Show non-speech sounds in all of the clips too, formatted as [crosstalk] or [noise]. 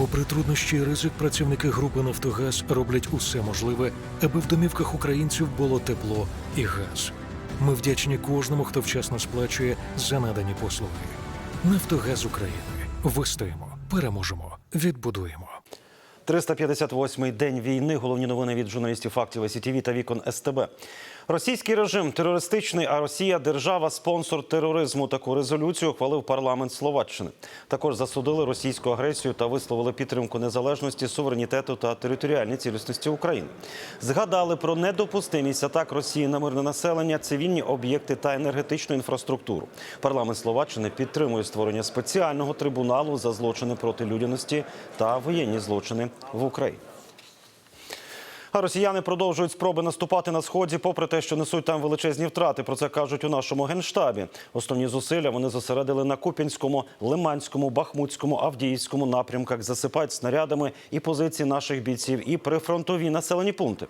Попри труднощі і ризик, працівники групи Нафтогаз роблять усе можливе, аби в домівках українців було тепло і газ. Ми вдячні кожному, хто вчасно сплачує за надані послуги. Нафтогаз України. Вистоїмо, переможемо, відбудуємо. 358-й день війни. Головні новини від журналістів фактів СІТВ та вікон СТБ. Російський режим терористичний, а Росія держава спонсор тероризму. Таку резолюцію ухвалив парламент Словаччини. Також засудили російську агресію та висловили підтримку незалежності, суверенітету та територіальній цілісності України. Згадали про недопустимість атак Росії на мирне населення, цивільні об'єкти та енергетичну інфраструктуру. Парламент Словаччини підтримує створення спеціального трибуналу за злочини проти людяності та воєнні злочини в Україні. А росіяни продовжують спроби наступати на сході, попри те, що несуть там величезні втрати. Про це кажуть у нашому генштабі. Основні зусилля вони зосередили на Купінському, Лиманському, Бахмутському, Авдіївському напрямках, засипають снарядами і позиції наших бійців, і прифронтові населені пункти.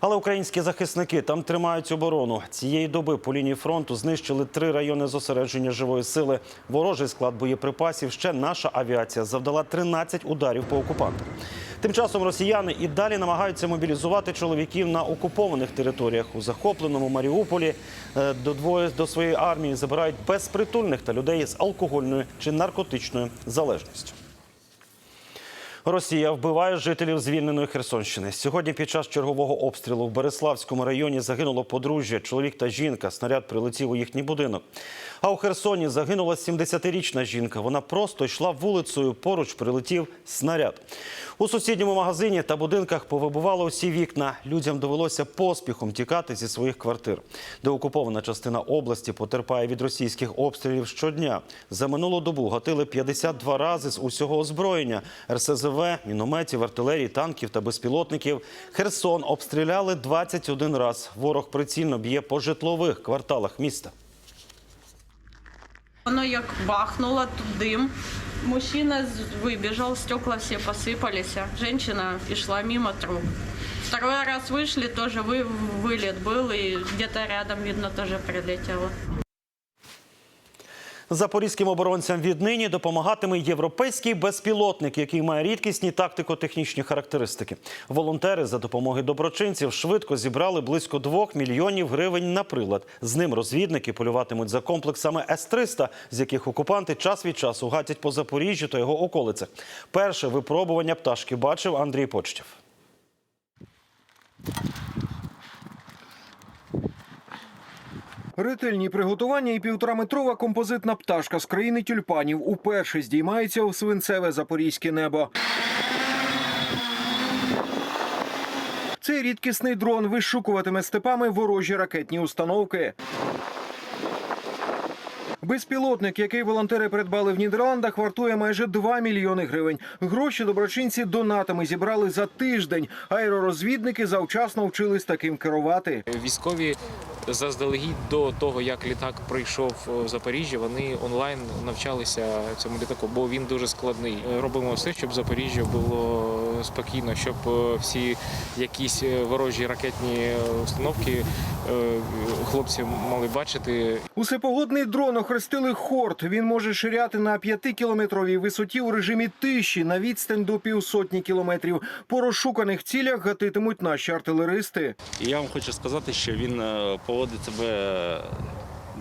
Але українські захисники там тримають оборону. Цієї доби по лінії фронту знищили три райони зосередження живої сили. Ворожий склад боєприпасів. Ще наша авіація завдала 13 ударів по окупантах. Тим часом росіяни і далі намагаються мобілізувати чоловіків на окупованих територіях у захопленому Маріуполі. е, До двоє до своєї армії забирають безпритульних та людей з алкогольною чи наркотичною залежністю. Росія вбиває жителів звільненої Херсонщини. Сьогодні під час чергового обстрілу в Береславському районі загинуло подружжя, чоловік та жінка. Снаряд прилетів у їхній будинок. А у Херсоні загинула 70-річна жінка. Вона просто йшла вулицею. Поруч прилетів снаряд. У сусідньому магазині та будинках повибивало усі вікна. Людям довелося поспіхом тікати зі своїх квартир. Деокупована частина області потерпає від російських обстрілів щодня. За минулу добу гатили 52 рази з усього озброєння РСЗВ, мінометів, артилерії, танків та безпілотників. Херсон обстріляли 21 раз. Ворог прицільно б'є по житлових кварталах міста. Воно як бахнуло, тут дим. Мужчина з- выбежал, стекла все посыпались. а Женщина и шла мимо труп. Второй раз вышли, тоже вы, вылет был, и где-то рядом, видно, тоже прилетело. Запорізьким оборонцям віднині допомагатиме європейський безпілотник, який має рідкісні тактико-технічні характеристики. Волонтери за допомогою доброчинців швидко зібрали близько 2 мільйонів гривень на прилад. З ним розвідники полюватимуть за комплексами С-300, з яких окупанти час від часу гатять по Запоріжжю та його околицях. Перше випробування пташки бачив Андрій Почтєв. Ретельні приготування і півтораметрова композитна пташка з країни тюльпанів уперше здіймається у свинцеве запорізьке небо. Цей рідкісний дрон вишукуватиме степами ворожі ракетні установки. Безпілотник, який волонтери придбали в Нідерландах, вартує майже 2 мільйони гривень. Гроші доброчинці донатами зібрали за тиждень. Аеророзвідники завчасно вчились таким керувати. Військові заздалегідь до того, як літак прийшов в Запоріжжя, вони онлайн навчалися цьому літаку, бо він дуже складний. Робимо все, щоб Запоріжжя було спокійно, щоб е, всі якісь е, ворожі ракетні установки е, хлопці мали бачити. Усепогодний дрон охрестили хорт. Він може ширяти на 5-кілометровій висоті у режимі тиші на відстань до півсотні кілометрів. По розшуканих цілях гатитимуть наші артилеристи. Я вам хочу сказати, що він поводить себе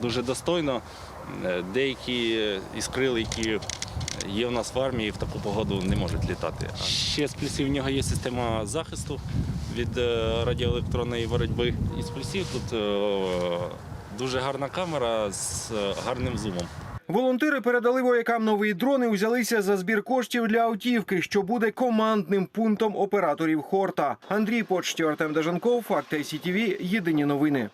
дуже достойно. Деякі іскрили, які є в нас в армії, в таку погоду не можуть літати. Ще з плюсів в нього є система захисту від е, радіоелектронної боротьби. І з плюсів тут е, дуже гарна камера з е, гарним зумом. Волонтери передали воякам новий дрон і узялися за збір коштів для автівки, що буде командним пунктом операторів хорта. Андрій Почтів, Артем Дежанков, Факти СІТВ, Єдині новини.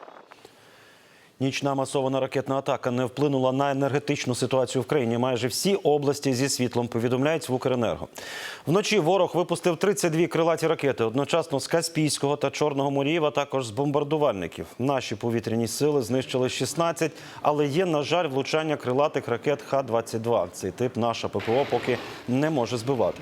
Нічна масована ракетна атака не вплинула на енергетичну ситуацію в країні. Майже всі області зі світлом повідомляють в Укренерго. Вночі ворог випустив 32 крилаті ракети одночасно з Каспійського та Чорного морів, а також з бомбардувальників. Наші повітряні сили знищили 16, але є, на жаль, влучання крилатих ракет Х-22. Цей тип наша ППО поки не може збивати.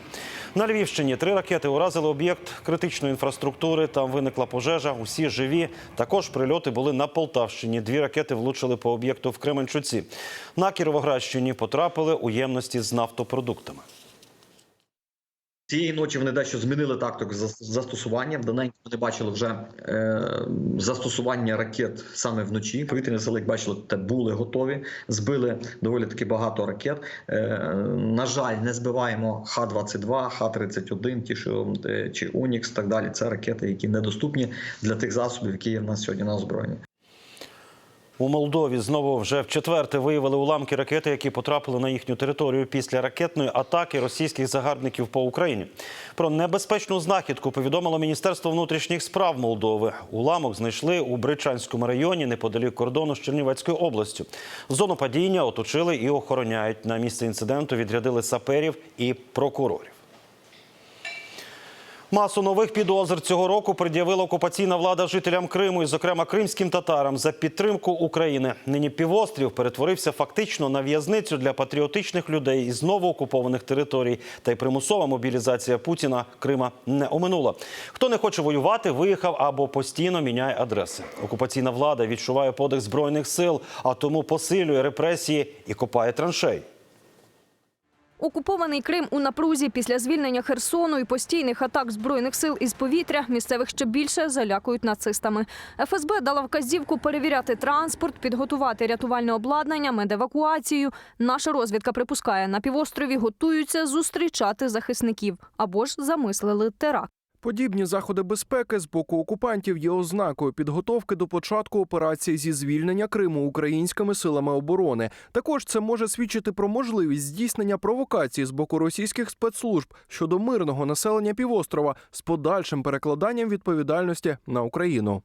На Львівщині три ракети уразили об'єкт критичної інфраструктури. Там виникла пожежа. Усі живі. Також прильоти були на Полтавщині. Дві ракети влучили по об'єкту в Кременчуці. На Кіровоградщині потрапили у ємності з нафтопродуктами. Цієї ночі вони дещо змінили тактику зас- застосування. Давненько вони бачили вже е, застосування ракет саме вночі. Повітряні сили, як бачили, те були готові. Збили доволі таки багато ракет. Е, на жаль, не збиваємо Х-22, Х-31, ті, що е, чи Унікс, так далі. Це ракети, які недоступні для тих засобів, які є в нас сьогодні на озброєнні. У Молдові знову вже в четверте виявили уламки ракети, які потрапили на їхню територію після ракетної атаки російських загарбників по Україні. Про небезпечну знахідку повідомило Міністерство внутрішніх справ Молдови. Уламок знайшли у Бричанському районі неподалік кордону з Чернівецькою областю. Зону падіння оточили і охороняють. На місце інциденту відрядили саперів і прокурорів. Масу нових підозр цього року пред'явила окупаційна влада жителям Криму і, зокрема, кримським татарам за підтримку України. Нині півострів перетворився фактично на в'язницю для патріотичних людей із знову окупованих територій. Та й примусова мобілізація Путіна Крима не оминула. Хто не хоче воювати, виїхав або постійно міняє адреси. Окупаційна влада відчуває подих збройних сил, а тому посилює репресії і копає траншей. Окупований Крим у напрузі після звільнення Херсону і постійних атак збройних сил із повітря місцевих ще більше залякують нацистами. ФСБ дала вказівку перевіряти транспорт, підготувати рятувальне обладнання, медевакуацію. Наша розвідка припускає, на півострові готуються зустрічати захисників або ж замислили теракт. Подібні заходи безпеки з боку окупантів є ознакою підготовки до початку операції зі звільнення Криму українськими силами оборони. Також це може свідчити про можливість здійснення провокації з боку російських спецслужб щодо мирного населення півострова з подальшим перекладанням відповідальності на Україну.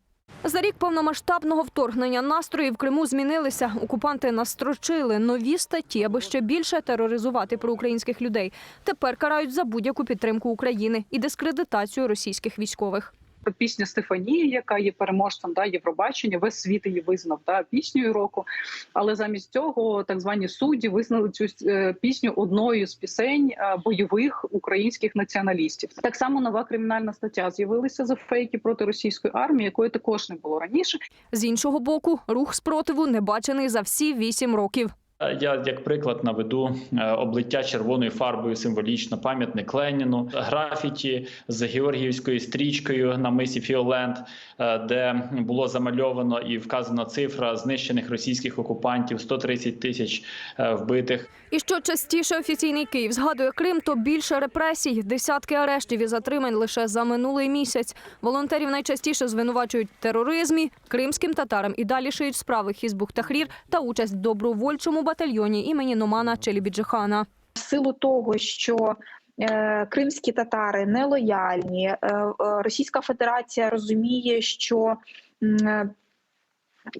За рік повномасштабного вторгнення настрої в Криму змінилися. Окупанти настрочили нові статті, аби ще більше тероризувати проукраїнських людей. Тепер карають за будь-яку підтримку України і дискредитацію російських військових. Пісня Стефанії, яка є переможцем да, Євробачення, весь світ її визнав да, піснею року. Але замість цього так звані судді визнали цю е, пісню одною з пісень е, бойових українських націоналістів. Так само нова кримінальна стаття з'явилася за фейки проти російської армії, якої також не було раніше. З іншого боку, рух спротиву не бачений за всі вісім років. Я як приклад наведу е, облиття червоною фарбою символічно пам'ятник Леніну, графіті з Георгіївською стрічкою на мисі Фіоленд, е, де було замальовано і вказана цифра знищених російських окупантів 130 тисяч е, вбитих. І що частіше офіційний Київ згадує Крим, то більше репресій, десятки арештів і затримань лише за минулий місяць. Волонтерів найчастіше звинувачують в тероризмі, кримським татарам і далі шиють справи Хізбух Тахрір та участь в добровольчому батальйоні імені Номана Челібіджихана. в силу того, що е, кримські татари нелояльні, е, е, Російська Федерація розуміє, що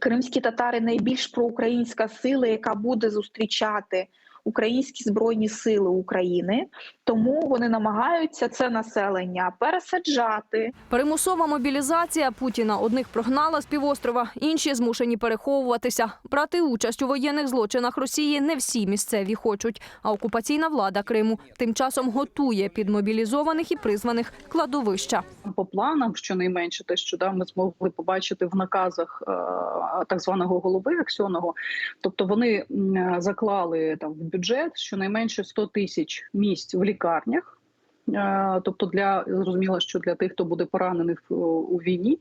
кримські татари найбільш проукраїнська сила, яка буде зустрічати українські збройні сили України, тому вони намагаються це населення пересаджати, Примусова мобілізація Путіна одних прогнала з півострова, інші змушені переховуватися. Брати участь у воєнних злочинах Росії не всі місцеві хочуть. А окупаційна влада Криму тим часом готує під мобілізованих і призваних кладовища. По планам, щонайменше, те, що да, ми змогли побачити в наказах е, так званого голови Аксьоного, тобто вони заклали там в бюджет щонайменше 100 тисяч місць в лікарнях. Е, Тобто для зрозуміло, що для тих, хто буде поранений в- у війні,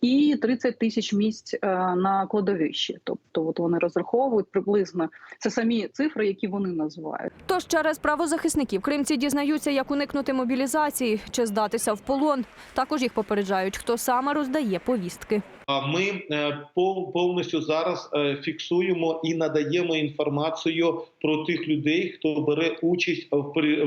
і 30 тисяч місць е, на кладовищі. Тобто, от вони розраховують приблизно це самі цифри, які вони називають. Тож через правозахисників кримці дізнаються, як уникнути мобілізації чи здатися в полон. Також їх попереджають, хто саме роздає повістки. А Ми е, повністю зараз фіксуємо і надаємо інформацію про тих людей, хто бере участь в при-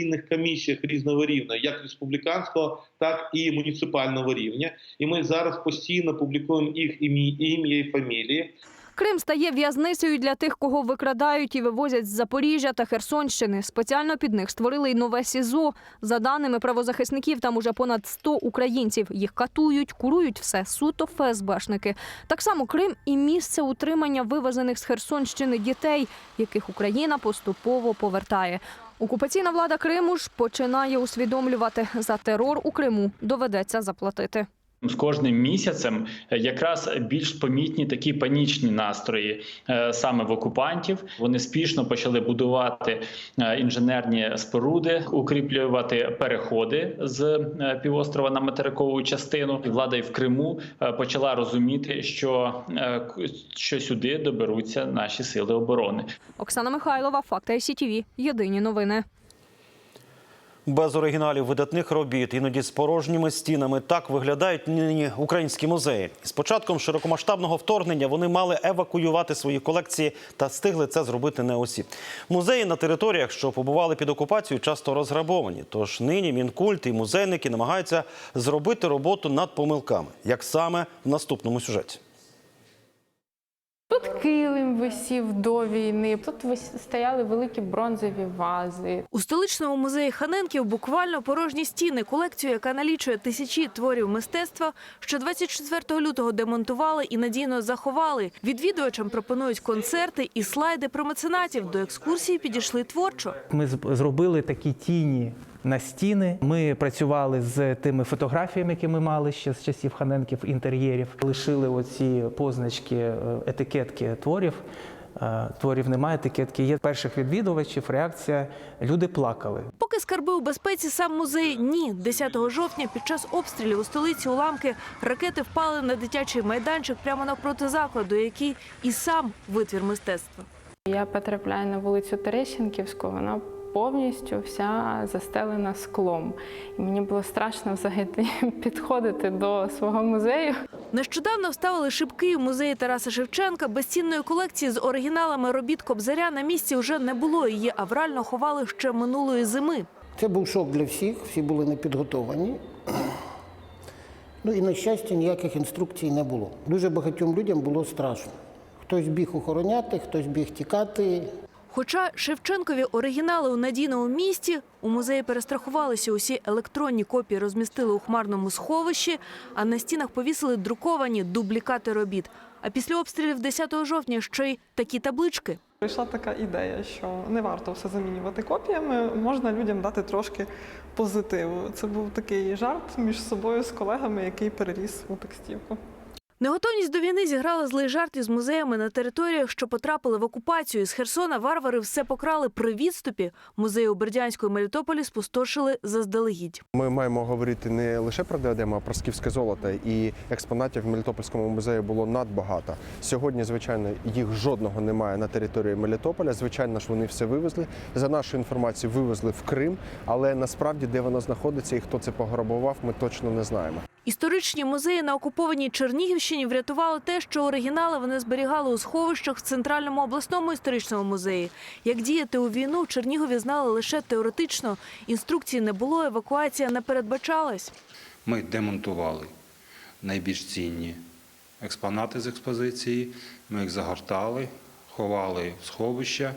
е, комісіях різного рівня, як республіканського, так і муніципального рівня. І ми зараз постійно публікуємо їх ім'я і фамілії. Крим стає в'язницею для тих, кого викрадають і вивозять з Запоріжжя та Херсонщини. Спеціально під них створили й нове СІЗО. За даними правозахисників, там уже понад 100 українців. Їх катують, курують все суто ФСБшники. Так само Крим і місце утримання вивезених з Херсонщини дітей, яких Україна поступово повертає. Окупаційна влада Криму ж починає усвідомлювати за терор у Криму доведеться заплатити. З кожним місяцем е, якраз більш помітні такі панічні настрої е, саме в окупантів. Вони спішно почали будувати е, інженерні споруди, укріплювати переходи з півострова на материкову частину. Влада і в Криму почала розуміти, що, що сюди доберуться наші сили оборони. Оксана Михайлова, Факти СІТВ. Єдині новини. Без оригіналів видатних робіт, іноді з порожніми стінами. Так виглядають нині українські музеї. З початком широкомасштабного вторгнення вони мали евакуювати свої колекції та встигли це зробити не усі. Музеї на територіях, що побували під окупацією, часто розграбовані. Тож нині мінкульт і музейники намагаються зробити роботу над помилками, як саме в наступному сюжеті. Килим висів до війни, тут стояли великі бронзові вази. У столичному музеї Ханенків буквально порожні стіни. Колекцію, яка налічує тисячі творів мистецтва, що 24 лютого демонтували і надійно заховали. Відвідувачам пропонують концерти і слайди про меценатів. До екскурсії підійшли творчо. Ми з- зробили такі тіні на стіни. Ми працювали з тими фотографіями, які ми мали ще з часів Ханенків інтер'єрів. Лишили оці позначки, е, етикетки творів. Е, Творів немає, етикетки є перших відвідувачів. Реакція люди плакали. Поки скарби у безпеці, сам музей ні. 10 жовтня під час обстрілів у столиці уламки ракети впали на дитячий майданчик прямо навпроти закладу, який і сам витвір мистецтва. Я потрапляю на вулицю Терещенківську, вона повністю вся застелена склом. І мені було страшно взагалі [laughs] підходити до свого музею. Нещодавно вставили шибки в музеї Тараса Шевченка. Безцінної колекції з оригіналами робіт Кобзаря на місці вже не було. Її аврально ховали ще минулої зими. Це був шок для всіх, всі були не підготовані. Ну і на щастя, ніяких інструкцій не було. Дуже багатьом людям було страшно. Хтось біг охороняти, хтось біг тікати. Хоча Шевченкові оригінали у надійному місті, у музеї перестрахувалися. Усі електронні копії розмістили у хмарному сховищі, а на стінах повісили друковані дублікати робіт. А після обстрілів 10 жовтня ще й такі таблички. Прийшла така ідея, що не варто все замінювати копіями, можна людям дати трошки позитиву. Це був такий жарт між собою з колегами, який переріс у текстівку. Неготовність до війни зіграла злий жарт із музеями на територіях, що потрапили в окупацію. З Херсона варвари все покрали при відступі. Музеї у Бердянську Мелітополі спустошили заздалегідь. Ми маємо говорити не лише про діадему, а про скіфське золото. І експонатів в Мелітопольському музеї було надбагато. Сьогодні, звичайно, їх жодного немає на території Мелітополя. Звичайно ж, вони все вивезли. За нашою інформацією, вивезли в Крим, але насправді де воно знаходиться і хто це пограбував, ми точно не знаємо. Історичні музеї на окупованій Чернігівщині врятували те, що оригінали вони зберігали у сховищах в Центральному обласному історичному музеї. Як діяти у війну, в Чернігові знали лише теоретично. Інструкцій не було, евакуація не передбачалась. Ми демонтували найбільш цінні експонати з експозиції. Ми їх загортали, ховали в сховища.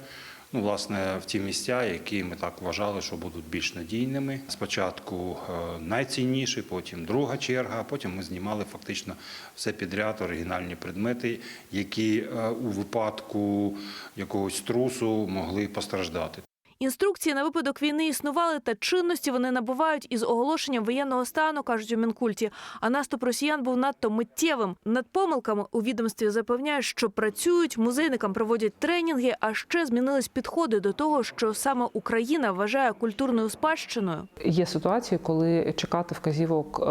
Ну, власне, в ті місця, які ми так вважали, що будуть більш надійними. Спочатку е, найцінніші, потім друга черга, потім ми знімали фактично все підряд, оригінальні предмети, які е, у випадку якогось трусу могли постраждати. Інструкції на випадок війни існували, та чинності вони набувають із оголошенням воєнного стану, кажуть у Мінкульті. А наступ росіян був надто миттєвим. Над помилками у відомстві запевняють, що працюють, музейникам проводять тренінги, а ще змінились підходи до того, що саме Україна вважає культурною спадщиною. Є ситуації, коли чекати вказівок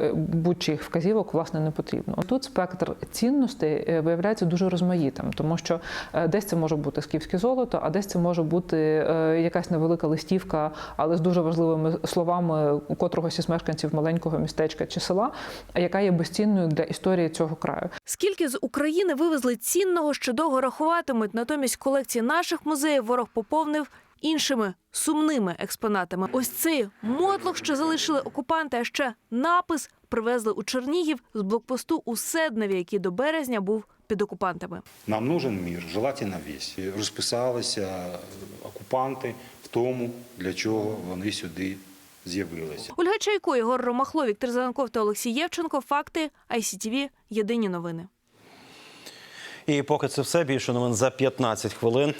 е, будь-чих вказівок власне не потрібно. Тут спектр цінностей е, виявляється дуже розмаїтим, тому що е, десь це може бути скіфське золото, а десь це може бути якась невелика листівка, але з дуже важливими словами у котрогось із мешканців маленького містечка чи села, яка є безцінною для історії цього краю. Скільки з України вивезли цінного, що довго рахуватимуть, натомість колекції наших музеїв ворог поповнив іншими сумними експонатами. Ось цей мотлох, що залишили окупанти, а ще напис привезли у Чернігів з блокпосту у Седневі, який до березня був під окупантами. Нам нужен мір, желательно весь. Розписалися окупанти в тому, для чого вони сюди з'явилися. Ольга Чайко, Єгор Ромахло, Віктор Зеленков та Олексій Євченко. Факти ICTV. Єдині новини. І поки це все більше новин за 15 хвилин.